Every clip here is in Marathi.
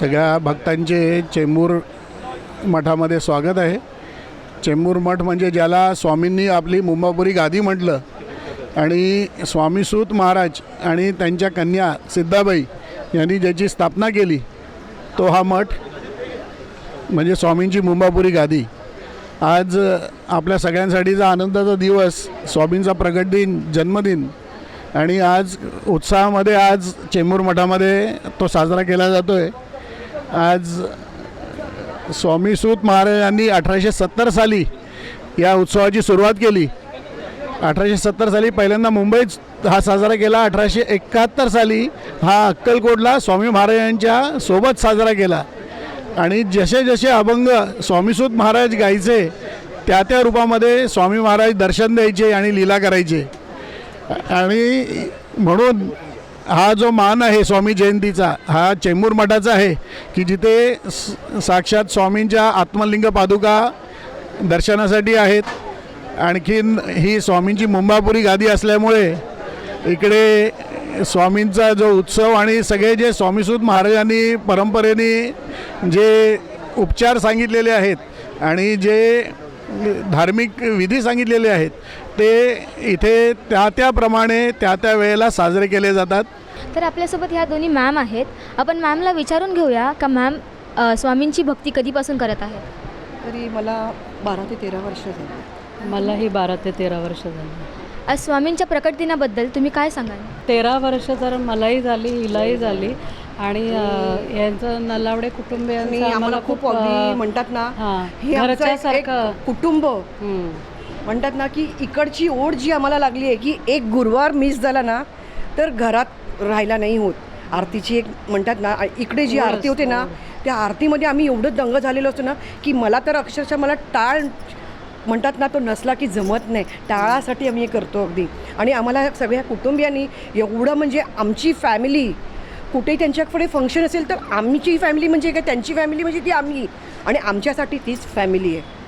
सगळ्या भक्तांचे चेंबूर मठामध्ये स्वागत आहे. चेंबूर मठ म्हणजे ज्याला स्वामींनी आपली मुंबापुरी गादी म्हटलं आणि स्वामीसूत महाराज आणि त्यांच्या कन्या सिद्धाबाई यांनी ज्याची स्थापना केली तो हा मठ म्हणजे स्वामींची मुंबापुरी गादी. आज आपल्या सगळ्यांसाठीचा आनंदाचा दिवस स्वामींचा प्रगट दिन जन्मदिन आणि आज उत्साहामध्ये आज चेंबूर मठामध्ये तो साजरा केला जातो आहे आज स्वामी सूत महाराजांनी अठराशे सत्तर साली या उत्सवाची सुरुवात केली. अठराशे सत्तर साली पहिल्यांदा मुंबईत हा साजरा केला. अठराशे एकाहत्तर साली हा अक्कलकोटला स्वामी महाराजांच्या सोबत साजरा केला. आणि जसे जसे अभंग स्वामीसूत महाराज गायचे त्या त्या रूपामध्ये स्वामी महाराज दर्शन द्यायचे आणि लीला करायचे. आणि म्हणून हा जो मान आहे स्वामी जयंतीचा हा चेंबूर मठाचा आहे की जिथे साक्षात स्वामींच्या आत्मलिंग पादुका दर्शनासाठी आहेत. आणखीन ही स्वामींची मुंबापुरी गादी असल्यामुळे इकडे स्वामींचा जो उत्सव आणि सगळे जे स्वामीसूत महाराजांनी परंपरेने जे उपचार सांगितलेले आहेत आणि जे धार्मिक विधी सांगितलेले आहेत ते इथे त्या त्याप्रमाणे त्या त्या वेळेला साजरे केले जातात. तर आपल्यासोबत ह्या दोन्ही मॅम आहेत. आपण मॅमला विचारून घेऊया का मॅम अ, स्वामींची भक्ती कधीपासून करत आहे तरी मला बारा ते तेरा वर्ष झाली. मलाही बारा ते तेरा वर्ष झाली. आज स्वामींच्या प्रकट दिनाबद्दल तुम्ही काय सांगाल? तेरा वर्ष तर मलाही झाली हिलाही झाली. आणि अ, यांचं नलावडे कुटुंबियांचं आणि आम्हाला खूप अगदी अ, म्हणतात ना हां, आमचं एक- एक घरच्यासारखं. कुटुंब. म्हणतात ना की इकडची ओढ जी आम्हाला लागली आहे की एक गुरुवार मिस झाला ना तर घरात राहायला नाही होत. आरतीची एक म्हणतात ना इकडे जी आरती होते ना त्या आरतीमध्ये आम्ही एवढं दंग झालेलो असतो ना की मला तर अक्षरशः मला टाळ म्हणतात ना तो नसला की जमत नाही. टाळासाठी आम्ही हे करतो अगदी. आणि आम्हाला सगळ्या कुटुंबियांनी एवढं म्हणजे आमची फॅमिली कुठेही त्यांच्याकडे फंक्शन असेल तर आमची फॅमिली म्हणजे काय? त्यांची फॅमिली म्हणजे ती आम्ही. आणि आमच्यासाठी तीच फॅमिली आहे.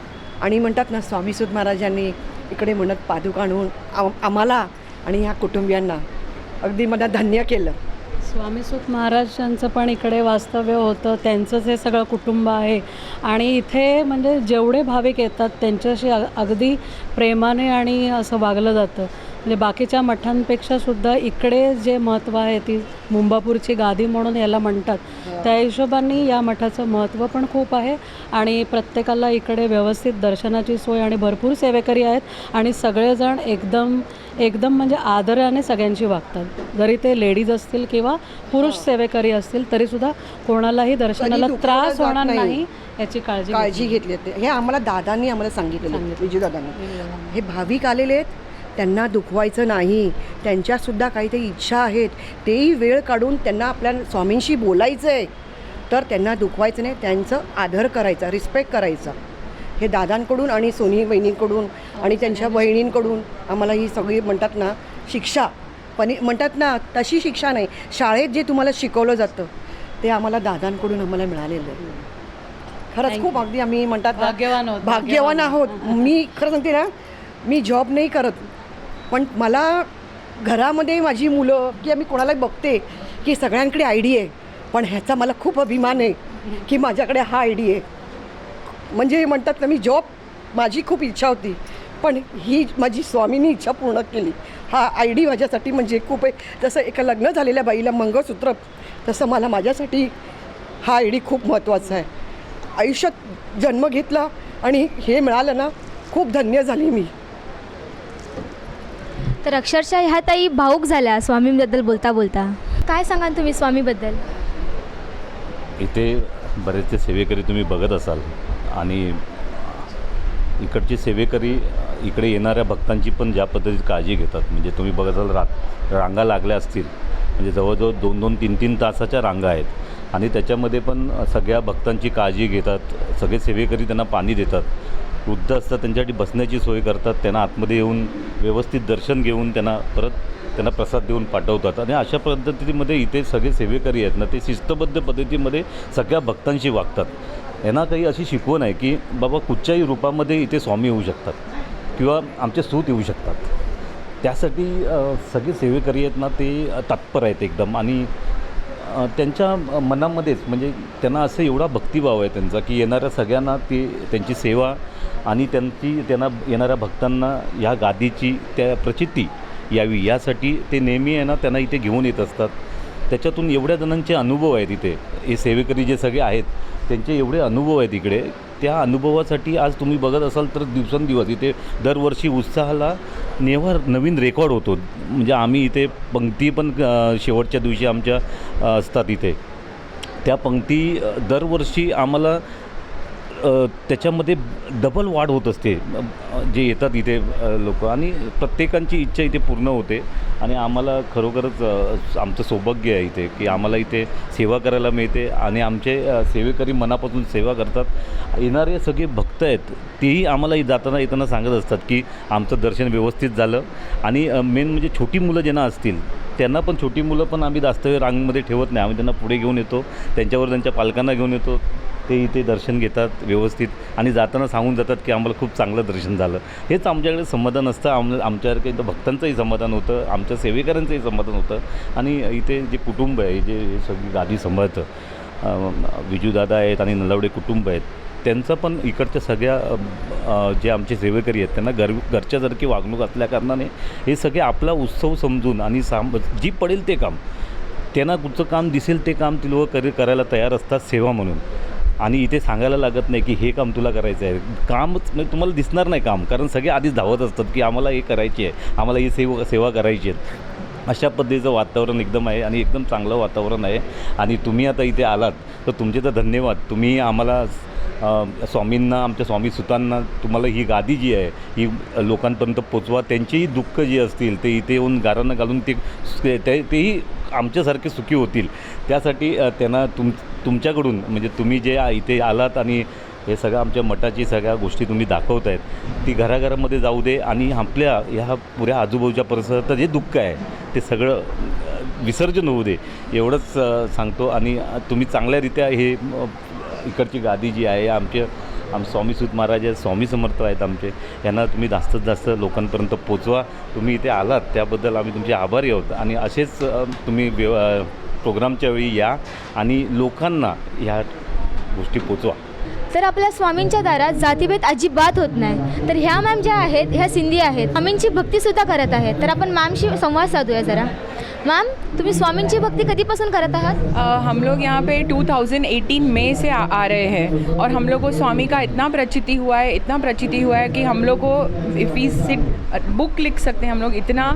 आणि म्हणतात ना स्वामीसूत महाराजांनी इकडे म्हणत पादुका आणून आम- आम्हाला आणि ह्या कुटुंबियांना अगदी मला धन्य केलं. स्वामीसूत महाराजांचं पण इकडे वास्तव्य होतं त्यांचंच हे सगळं कुटुंब आहे. आणि इथे म्हणजे जेवढे भाविक येतात त्यांच्याशी अगदी प्रेमाने आणि असं वागलं जातं. म्हणजे बाकीच्या मठांपेक्षा सुद्धा इकडे जे महत्त्व आहे ती मुंबापूरची गादी म्हणून याला म्हणतात. त्या हिशोबाने या मठाचं महत्त्व पण खूप आहे आणि प्रत्येकाला इकडे व्यवस्थित दर्शनाची सोय आणि भरपूर सेवेकरी आहेत आणि सगळेजण एकदम एकदम म्हणजे आदराने सगळ्यांशी वागतात. जरी ते लेडीज असतील किंवा पुरुष सेवेकरी असतील तरीसुद्धा कोणालाही दर्शनाला त्रास होणार नाही. याची काळजी काळजी घेतली. हे आम्हाला दादांनी आम्हाला सांगितलं. हे भाविक आलेले आहेत. त्यांना दुखवायचं नाही. त्यांच्यासुद्धा काहीतरी इच्छा आहेत. तेही वेळ काढून त्यांना आपल्या स्वामींशी बोलायचं आहे तर त्यांना दुखवायचं नाही त्यांचं आदर करायचा रिस्पेक्ट करायचा. हे दादांकडून आणि सोनी बहिणींकडून आणि त्यांच्या बहिणींकडून आम्हाला ही सगळी म्हणतात ना शिक्षा. पण म्हणतात ना तशी शिक्षा नाही. शाळेत जे तुम्हाला शिकवलं जातं ते आम्हाला दादांकडून आम्हाला मिळालेलं आहे. खरंच खूप अगदी आम्ही म्हणतात ना, भाग्यवान भाग्यवान आहोत. मी खरं सांगते ना मी जॉब नाही करत. पण मला घरामध्ये माझी मुलं की मी कोणालाही बघते की सगळ्यांकडे आय डी आहे पण ह्याचा मला खूप अभिमान आहे की माझ्याकडे हा आय डी आहे. म्हणजे म्हणतात ना मी जॉब माझी खूप इच्छा होती पण ही माझी स्वामींनी इच्छा पूर्ण केली. हा आय डी माझ्यासाठी म्हणजे खूप आहे. तसं एका लग्न झालेल्या बाईला मंगळसूत्र तसं मला माझ्यासाठी हा आय डी खूप महत्त्वाचा आहे. आयुष्यात जन्म घेतला आणि हे मिळालं ना खूप धन्य झाली मी. तर अक्षरशः ह्या ताई भाऊक झाल्या स्वामींबद्दल बोलता बोलता. काय सांगाल तुम्ही स्वामीबद्दल? इथे बरेचसे सेवेकरी तुम्ही बघत असाल आणि इकडचे सेवेकरी इकडे येणाऱ्या भक्तांची पण ज्या पद्धतीत काळजी घेतात म्हणजे तुम्ही बघत असाल रा रांगा लागल्या असतील म्हणजे जवळजवळ दोन दोन तीन तीन तासाच्या रांगा आहेत आणि त्याच्यामध्ये पण सगळ्या भक्तांची काळजी घेतात सगळे सेवेकरी त्यांना पाणी देतात. वृद्ध असतात त्यांच्यासाठी बसण्याची सोय करतात त्यांना आतमध्ये येऊन व्यवस्थित दर्शन घेऊन त्यांना परत त्यांना प्रसाद देऊन पाठवतात. आणि अशा पद्धतीमध्ये इथे सगळे सेवेकरी आहेत ना ते शिस्तबद्ध पद्धतीमध्ये सगळ्या भक्तांशी वागतात. यांना काही अशी शिकवण आहे की बाबा कुठच्याही रूपामध्ये इथे स्वामी येऊ शकतात किंवा आमचे सूत येऊ शकतात. त्यासाठी सगळे सेवेकरी आहेत ना ते तत्पर आहेत एकदम. आणि त्यांच्या मनामध्येच म्हणजे त्यांना असं एवढा भक्तिभाव आहे त्यांचा की येणाऱ्या सगळ्यांना ते त्यांची सेवा आणि त्यांची त्यांना येणाऱ्या भक्तांना ह्या गादीची त्या प्रचिती यावी. यासाठी ते नेहमी आहे ना त्यांना इथे घेऊन येत असतात. त्याच्यातून एवढ्या जणांचे अनुभव आहेत इथे. हे सेवेकरी जे सगळे आहेत त्यांचे एवढे अनुभव आहेत इकडे त्या अनुभवासाठी आज तुम्ही बघत असाल तर दिवसेंदिवस इथे दरवर्षी उत्साहाला नेव्हर नवीन रेकॉर्ड होतो. म्हणजे आम्ही इथे पंक्ती पण शेवटच्या दिवशी आमच्या असतात इथे. त्या पंक्ती दरवर्षी आम्हाला त्याच्यामध्ये डबल वाढ होत असते. जे येतात इथे लोक. आणि प्रत्येकांची इच्छा इथे पूर्ण होते. आणि आम्हाला खरोखरच आमचं सौभाग्य आहे इथे की आम्हाला इथे सेवा करायला मिळते. आणि आमचे सेवेकरी मनापासून सेवा करतात. येणारे सगळे भक्त आहेत तेही आम्हाला जाताना येताना सांगत असतात की आमचं दर्शन व्यवस्थित झालं. आणि मेन म्हणजे छोटी मुलं ज्यांना असतील त्यांना पण छोटी मुलं पण आम्ही जास्त वेळ रांगमध्ये ठेवत नाही. आम्ही त्यांना पुढे घेऊन येतो. त्यांच्यावर त्यांच्या पालकांना घेऊन येतो. ते इथे दर्शन घेतात व्यवस्थित आणि जाताना सांगून जातात की आम्हाला खूप चांगलं दर्शन झालं. हेच आमच्याकडे समाधान असतं. आम आमच्यासारखं इथं भक्तांचंही समाधान होतं आमच्या सेवेकऱ्यांचंही समाधान होतं आणि इथे जे कुटुंब आहे जे सगळी गादी सांभाळतं विजूदादा आहेत आणि नलावडे कुटुंब आहेत त्यांचं पण इकडच्या सगळ्या जे आमचे सेवेकरी आहेत त्यांना घर घरच्यासारखी वागणूक असल्याकारणाने हे सगळे आपला उत्सव समजून आणि साम जी पडेल ते काम त्यांना कुठचं काम दिसेल ते काम ती लोक कर करायला तयार असतात सेवा म्हणून. आणि इथे सांगायला लागत नाही की हे काम तुला करायचं आहे. कामच म्हणजे तुम्हाला दिसणार नाही काम कारण सगळे आधीच धावत असतात की आम्हाला हे करायची आहे आम्हाला ही सेवा सेवा करायची आहे. अशा पद्धतीचं वातावरण एकदम आहे आणि एकदम चांगलं वातावरण आहे. आणि तुम्ही आता इथे आलात तर तुमचे तर धन्यवाद. तुम्ही आम्हाला स्वामींना आमच्या स्वामी सुतांना तुम्हाला ही गादी जी आहे ही लोकांपर्यंत पोचवा. त्यांचेही दुःख जे असतील ते इथे येऊन गारांना घालून ते ते तेही आमच्यासारखे सुखी होतील. त्यासाठी त्यांना तुम तुमच्याकडून म्हणजे तुम्ही जे इथे आलात आणि हे सगळं आमच्या मठाची सगळ्या गोष्टी तुम्ही दाखवत आहेत ती घराघरामध्ये जाऊ दे आणि आपल्या ह्या पुऱ्या आजूबाजूच्या परिसरात जे दुःख आहे ते सगळं विसर्जन होऊ दे. एवढंच सांगतो आणि तुम्ही चांगल्यारीत्या हे इकडची गादी जी आहे आमचे आम स्वामी सूत महाराज आहेत स्वामी समर्थ आहेत आमचे यांना तुम्ही जास्तीत जास्त लोकांपर्यंत पोचवा. तुम्ही इथे आलात त्याबद्दल आम्ही तुमचे आभारी आहोत. आणि असेच तुम्ही व्यव प्रोग्रामच्या वेळी या आणि लोकांना ह्या गोष्टी पोचवा. तर आपल्या स्वामींच्या दारात जातीभेद अजिबात होत नाही. तर ह्या मॅम ज्या आहेत ह्या सिंधी आहेत स्वामींची भक्तीसुद्धा करत आहेत. तर आपण मॅमशी संवाद साधूया जरा. मॅम तुम्ही स्वामींची भक्ती कधीपासून करत आहात? हम लोग यहाँ पे 2018 मई से आ, आ रहे हैं और हम लोग को स्वामी का इतना प्रचिति हुआ है इतना प्रचिति हुआ है कि हम लोग को इफ़ वी सिट बुक लिख सकते हैं हम लोग। इतना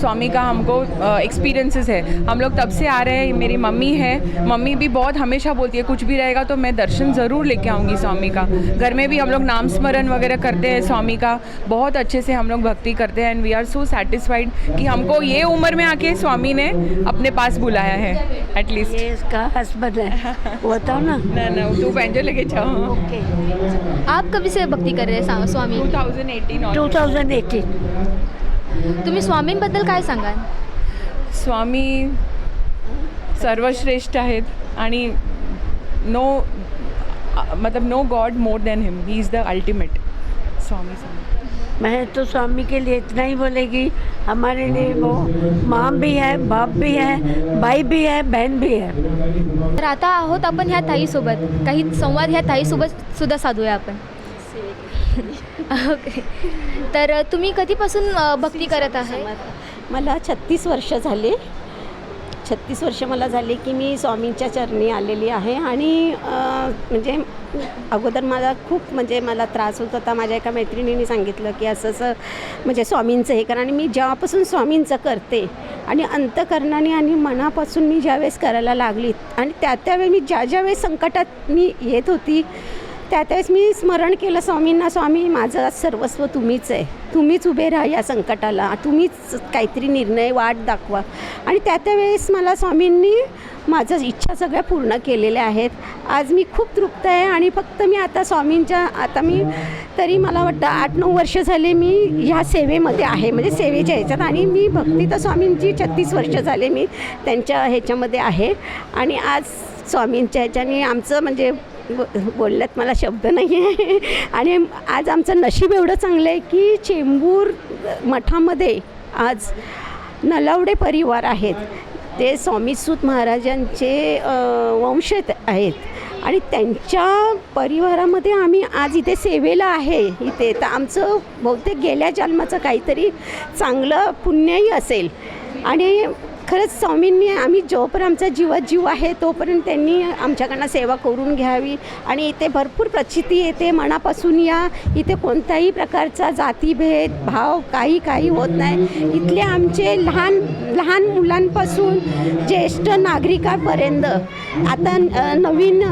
स्वामी का हमको एक्सपीरियंसेस है। हम लोग तब से आ रहे हैं मेरी मम्मी है। मम्मी भी बहुत हमेशा बोलती है कुछ भी रहेगा तो मैं दर्शन ज़रूर लेके आऊँगी स्वामी का। घर में भी हम लोग नाम स्मरण वगैरह करते हैं स्वामी का। बहुत अच्छे से हम लोग भक्ति करते हैं and we are so satisfied कि हमको ये उम्र में आके स्वामी ने अपने पास बुलाया है एटलीस्ट ये इसका हस्बैंड है। बताओ ना। ना ना तू पेंजो लेके जाओ। ओके आप कभी से भक्ती कर रहे हैं Swami? 2018 two onwards. Thousand eighteen तुम्ही स्वामींबद्दल काय सांगाल? स्वामी सर्वश्रेष्ठ आहेत आणि नो मतलब no god more than him he is the ultimate Swami Swami मैं तो स्वामी के लिए इतना ही बोलेगी। हमारे लिए वो माँ भी है बाप भी है भाई भी है बहन भी है। तर आता आहोत आपण ह्या ताईसोबत. काही संवाद ह्या ताईसोबत सुद्धा साधूया आपण. ओके तर तुम्ही कधीपासून भक्ती करत आहात मला छत्तीस वर्ष झाले. छत्तीस वर्ष मला झाली की मी स्वामींच्या चरणी आलेली आहे आणि म्हणजे अगोदर मला खूप म्हणजे मला त्रास होत होता. माझ्या एका मैत्रिणीने सांगितलं की असं असं म्हणजे स्वामींचं हे करा. आणि मी जेव्हापासून स्वामींचं करते आणि अंतकरणाने आणि मनापासून मी ज्यावेळेस करायला लागली आणि त्या त्यावेळी मी ज्या ज्यावेळेस संकटात मी येत होती त्या त्यावेळेस मी स्मरण केलं स्वामींना स्वामी माझं सर्वस्व तुम्हीच आहे. तुम्हीच उभे राहा या संकटाला. तुम्हीच काहीतरी निर्णय वाट दाखवा. आणि त्या त्यावेळेस मला स्वामींनी माझं इच्छा सगळ्या पूर्ण केलेल्या आहेत. आज मी खूप तृप्त आहे आणि फक्त मी आता स्वामींच्या आता मी तरी मला वाटतं आठ नऊ वर्ष झाले मी ह्या सेवेमध्ये आहे. म्हणजे सेवेच्या ह्याच्यात आणि मी भक्ती तर स्वामींची छत्तीस वर्ष झाले मी त्यांच्या ह्याच्यामध्ये आहे. आणि आज स्वामींच्या ह्याच्याने आमचं म्हणजे ब बोलल्यात मला शब्द नाही आहे आणि आज आमचं नशीब एवढं चांगलं आहे की चेंबूर मठामध्ये आज नलावडे परिवार आहेत. ते स्वामीसूत महाराजांचे अ, वंशज आहेत. आणि त्यांच्या परिवारामध्ये आम्ही आज इथे सेवेला आहे इथे. तर आमचं बहुतेक गेल्या जन्माचं काहीतरी चांगलं पुण्यही असेल. आणि खरंच स्वामींनी आम्ही जोपर्यंत आमचा जीवात जीव आहे तोपर्यंत त्यांनी आमच्याकडनं सेवा करून घ्यावी. आणि इथे भरपूर प्रचिती येते. मनापासून या. इथे कोणत्याही प्रकारचा जातीभेद भाव काही काही होत नाही. इथले आमचे लहान लहान मुलांपासून ज्येष्ठ नागरिकांपर्यंत. आता नवीन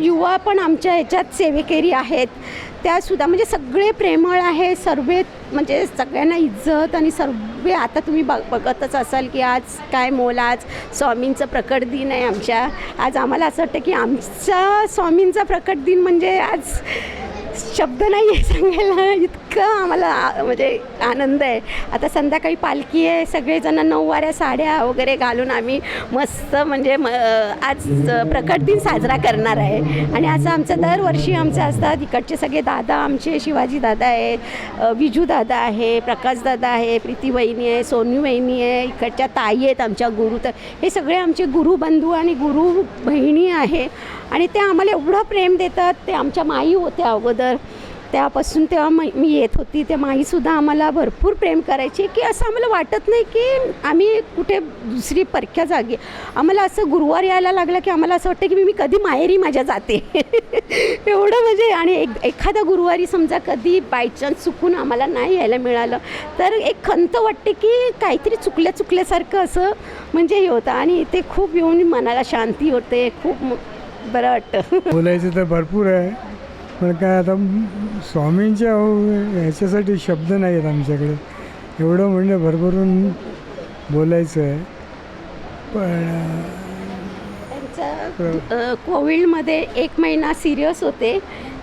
युवा पण आमच्या ह्याच्यात सेवेकरी आहेत. त्यासुद्धा म्हणजे सगळे प्रेमळ आहे सर्व म्हणजे सगळ्यांना इज्जत आणि सर्व आता तुम्ही बघ बघतच असाल की आज काय मोल आज स्वामींचं प्रकट दिन आहे आमच्या. आज आम्हाला असं वाटतं की आमचा स्वामींचा प्रकट दिन म्हणजे आज शब्द नाही आहे सांगायला. इतकं आम्हाला म्हणजे आनंद आहे. आता संध्याकाळी पालखी आहे. सगळेजण नऊवाऱ्या साड्या वगैरे घालून आम्ही मस्त म्हणजे म आज प्रकट दिन साजरा करणार आहे. आणि असं आमचं दरवर्षी आमचं असतात. इकडचे सगळे दादा आमचे शिवाजी दादा आहे विजू दादा आहे प्रकाश दादा आहे प्रीती वहिनी आहे सोनू वहिनी आहे इकडच्या ताई आहेत आमच्या गुरु तर हे सगळे आमचे गुरुबंधू आणि गुरु बहिणी आहे. आणि ते आम्हाला एवढं प्रेम देतात. ते आमच्या माई होत्या अगोदर. तर त्यापासून तेव्हा मै मी येत होती. त्या माईसुद्धा आम्हाला भरपूर प्रेम करायची की असं आम्हाला वाटत नाही की आम्ही कुठे दुसरी परख्या जागी. आम्हाला असं गुरुवार यायला लागलं की आम्हाला असं वाटतं की मी मी कधी माहेरी माझ्या जाते. एवढं म्हणजे आणि एक एखादा गुरुवारी समजा कधी बायचान्स चुकून आम्हाला नाही यायला मिळालं तर एक खंत वाटते की काहीतरी चुकल्या चुकल्यासारखं असं म्हणजे हे होतं. आणि ते खूप येऊन मनाला शांती होते खूप बरं वाटतं. बोलायचं तर भरपूर आहे. पण काय आता स्वामींच्या हो ह्याच्यासाठी शब्द नाही आहेत आमच्याकडे. एवढं म्हणलं भरभरून बोलायचं आहे. पण कोविडमध्ये एक महिना सिरियस होते.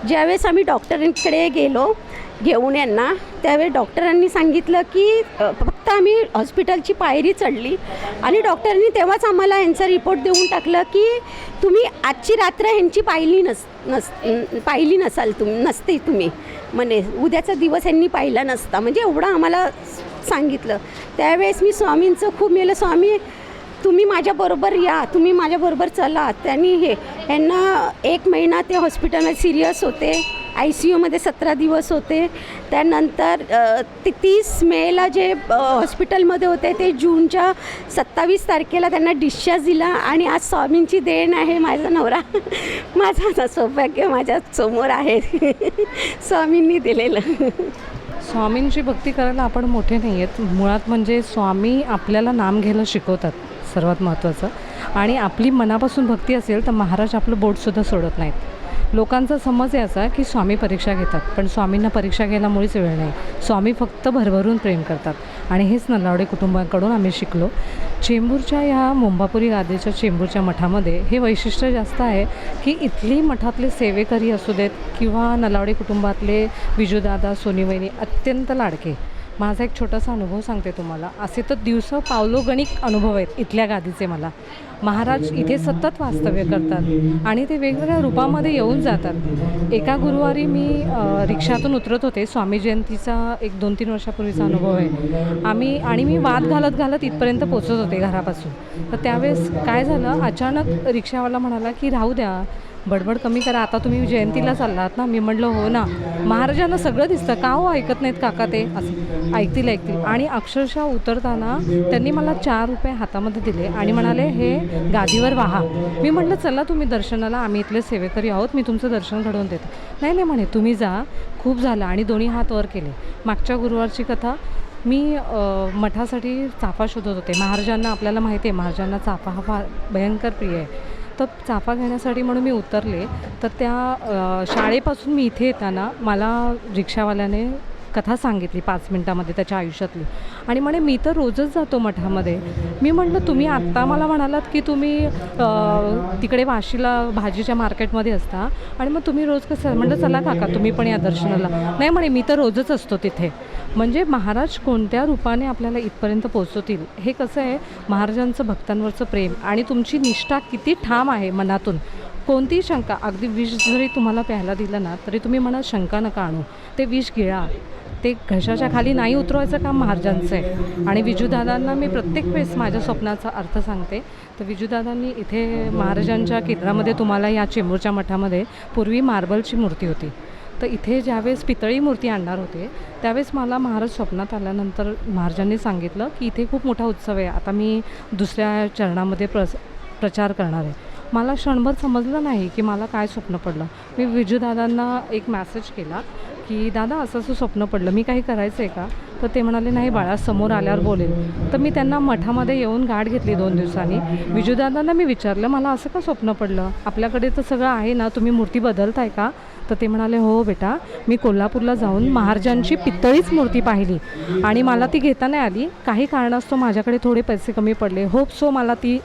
ज्यावेळेस आम्ही डॉक्टरांकडे गेलो घेऊन यांना. त्यावेळी डॉक्टरांनी सांगितलं की फक्त आम्ही हॉस्पिटलची पायरी चढली. आणि डॉक्टरांनी तेव्हाच आम्हाला यांचा रिपोर्ट देऊन टाकलं की तुम्ही आजची रात्र ह्यांची पाहिली नस नस पाहिली नसाल तुम नसते तुम्ही. म्हणे उद्याचा दिवस यांनी पाहिला नसता. म्हणजे एवढं आम्हाला सांगितलं. त्यावेळेस मी स्वामींचं खूप मेलं. स्वामी तुम्ही माझ्याबरोबर या. तुम्ही माझ्याबरोबर चला. त्यांनी हे यांना एक महिना ते हॉस्पिटलमध्ये सिरियस होते. आय सी यूमध्ये सतरा दिवस होते. त्यानंतर ते तीस मेला जे हॉस्पिटलमध्ये होते ते जूनच्या सत्तावीस तारखेला त्यांना डिस्चार्ज दिला आणि आज स्वामींची देण आहे माझा नवरा. माझा सौभाग्य माझ्यासमोर आहे. स्वामींनी दिलेलं. स्वामींची भक्ती करायला आपण मोठे नाही आहेत. मुळात म्हणजे स्वामी आपल्याला नाम घ्यायला शिकवतात सर्वात महत्त्वाचं. आणि आपली मनापासून भक्ती असेल तर महाराज आपलं बोटसुद्धा सोडत नाहीत. लोकांचा समज आहे असा की स्वामी परीक्षा घेतात पण स्वामींना परीक्षा घ्यायला मुळीच वेळ नाही. स्वामी फक्त भरभरून प्रेम करतात. आणि हेच नलावडे कुटुंबाकडून आम्ही शिकलो. चेंबूरच्या ह्या मुंबापुरी गादेच्या चेंबूरच्या मठामध्ये हे वैशिष्ट्य जास्त आहे की इथली मठातले सेवेकरी असू देत किंवा नलावडे कुटुंबातले विजूदादा सोनीवहिनी अत्यंत लाडके. माझा एक छोटासा अनुभव सांगते तुम्हाला. असे तर दिवस पावलोगणिक अनुभव आहेत इथल्या गादीचे मला. महाराज इथे सतत वास्तव्य करतात आणि ते वेगवेगळ्या रूपामध्ये येऊन जातात. एका गुरुवारी मी रिक्षातून उतरत होते. स्वामी जयंतीचा एक दोन तीन वर्षापूर्वीचा अनुभव आहे. आम्ही आणि मी वाद घालत घालत इथपर्यंत पोचत होते घरापासून. तर त्यावेळेस काय झालं अचानक रिक्षावाला म्हणाला की राहू द्या. बडबड कमी करा. आता तुम्ही जयंतीला चाललात ना मी म्हटलं हो ना. महाराजांना सगळं दिसतं. का हो ऐकत नाहीत काका ते? असं. ऐकतील ऐकतील. आणि अक्षरशः उतरताना त्यांनी मला चार रुपये हातामध्ये दिले आणि म्हणाले हे गादीवर वाहा. मी म्हटलं चला तुम्ही दर्शनाला. आम्ही इथले सेवेकरी आहोत. मी तुमचं दर्शन घडवून देते. नाही नाही म्हणे तुम्ही जा. खूप झालं. आणि दोन्ही हात वर केले. मागच्या गुरुवारची कथा मी मठासाठी चाफा शोधत होते. महाराजांना आपल्याला माहिती आहे महाराजांना चाफा हा फार भयंकर प्रिय आहे. तर चाफा घेण्यासाठी म्हणून मी उतरले तर त्या शाळेपासून मी इथे येताना मला रिक्षावाल्याने कथा सांगितली पाच मिनटामध्ये त्याच्या आयुष्यातली. आणि म्हणे मी तर रोजच जातो मठामध्ये. मी म्हटलं तुम्ही आत्ता मला म्हणालात की तुम्ही तिकडे वाशीला भाजीच्या मार्केटमध्ये असता आणि मग तुम्ही रोज कसं? म्हटलं चला काका तुम्ही पण या दर्शनाला. नाही म्हणे मी तर रोजच असतो तिथे. म्हणजे महाराज कोणत्या रूपाने आपल्याला इथपर्यंत पोचवतील हे कसं आहे? महाराजांचं भक्तांवरचं प्रेम आणि तुमची निष्ठा किती ठाम आहे मनातून? कोणतीही शंका अगदी विष जरी तुम्हाला प्यायला दिलं ना तरी तुम्ही मनात शंका नका आणू. ते विष गिळा. ते घशाच्या खाली नाही उतरवायचं काम महाराजांचं आहे. आणि विजूदादांना मी प्रत्येक वेळेस माझ्या स्वप्नाचा अर्थ सांगते. तर विजूदादांनी इथे महाराजांच्या केंद्रामध्ये तुम्हाला या चेंबूरच्या मठामध्ये पूर्वी मार्बलची मूर्ती होती. तर इथे ज्यावेळेस पितळी मूर्ती आणणार होते त्यावेळेस मला महाराज स्वप्नात आल्यानंतर महाराजांनी सांगितलं की इथे खूप मोठा उत्सव आहे. आता मी दुसऱ्या चरणामध्ये प्रस प्रचार करणार आहे. मला क्षणभर समजलं नाही की मला काय स्वप्न पडलं. मी विजूदादांना एक मॅसेज केला की दादा असं असं स्वप्न पडलं. मी काही करायचं आहे का? तर ते म्हणाले नाही बाळा समोर आल्यावर बोलेल. तर मी त्यांना मठामध्ये येऊन गाठ घेतली दोन दिवसांनी. विजूदादांना मी विचारलं मला असं का स्वप्न पडलं? आपल्याकडे तर सगळं आहे ना. तुम्ही मूर्ती बदलताय का? तर ते म्हणाले हो बेटा. मी कोल्हापूरला जाऊन महाराजांची पितळीच मूर्ती पाहिली आणि मला ती घेता नाही आली. काही कारणास्तव माझ्याकडे थोडे पैसे कमी पडले. होप सो मला ती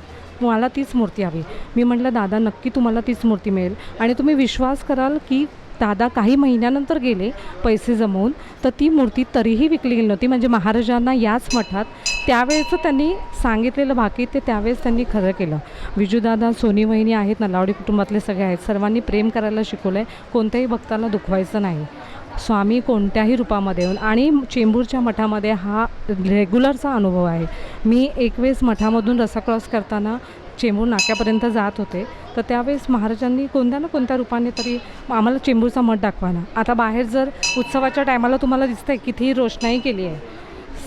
मला तीच मूर्ती हवी. मी म्हटलं दादा नक्की तुम्हाला तीच मूर्ती मिळेल. आणि तुम्ही विश्वास कराल की दादा काही महिन्यानंतर गेले पैसे जमवून तर ती मूर्ती तरीही विकली गेली नव्हती. म्हणजे महाराजांना याच मठात त्यावेळेचं त्यांनी सांगितलेलं बाकी ते त्यावेळेस त्यांनी खरं केलं. विजूदादा सोनी वहिनी आहेत नलावडी कुटुंबातले सगळे आहेत. सर्वांनी प्रेम करायला शिकवलं आहे कोणत्याही भक्ताला दुखवायचं नाही. स्वामी कोणत्याही रूपामध्ये येऊन आणि चेंबूरच्या मठामध्ये हा रेग्युलरचा अनुभव आहे. मी एक वेळेस मठामधून रसा क्रॉस करताना चेंबूर नाक्यापर्यंत जात होते. तर त्यावेळेस महाराजांनी कोणत्या ना कोणत्या रूपाने तरी आम्हाला चेंबूरचा मठ दाखवा ना आता बाहेर जर उत्सवाच्या टायमाला तुम्हाला दिसतंय किती रोषणाई केली आहे.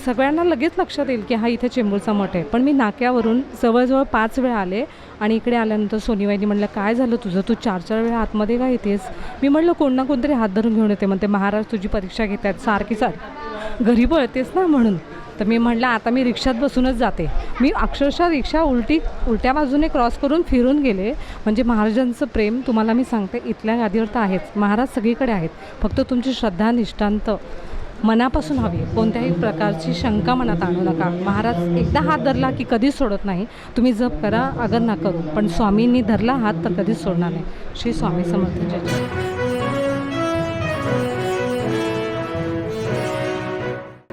सगळ्यांना लगेच लक्षात येईल की हा इथे चेंबूरचा मठ आहे. पण मी नाक्यावरून जवळजवळ पाच वेळा आले आणि इकडे आल्यानंतर सोनीबाईंनी म्हणलं काय झालं तुझं? तू चार चार वेळा आतमध्ये का येतेस? मी म्हटलं कोण ना कोणतरी हात धरून घेऊन येते. म्हणते महाराज तुझी परीक्षा घेत आहेत सारखी सारखी. घरी पळतेस ना म्हणून. तर मी म्हटलं आता मी रिक्षात बसूनच जाते. मी अक्षरशः रिक्षा उलटी उलट्या बाजूने क्रॉस करून फिरून गेले. म्हणजे महाराजांचं प्रेम तुम्हाला मी सांगते इथल्या गादीवर तर आहेच. महाराज सगळीकडे आहेत. फक्त तुमची श्रद्धा निष्ठांत. मनापासून हवी. कोणत्याही प्रकारची शंका मनात आणू नका. महाराज एकदा हात धरला की कधीच सोडत नाही. तुम्ही जप करा अगर ना करू. पण स्वामींनी धरला हात तर कधीच सोडणार नाही. श्री स्वामी समर्थ जय जय.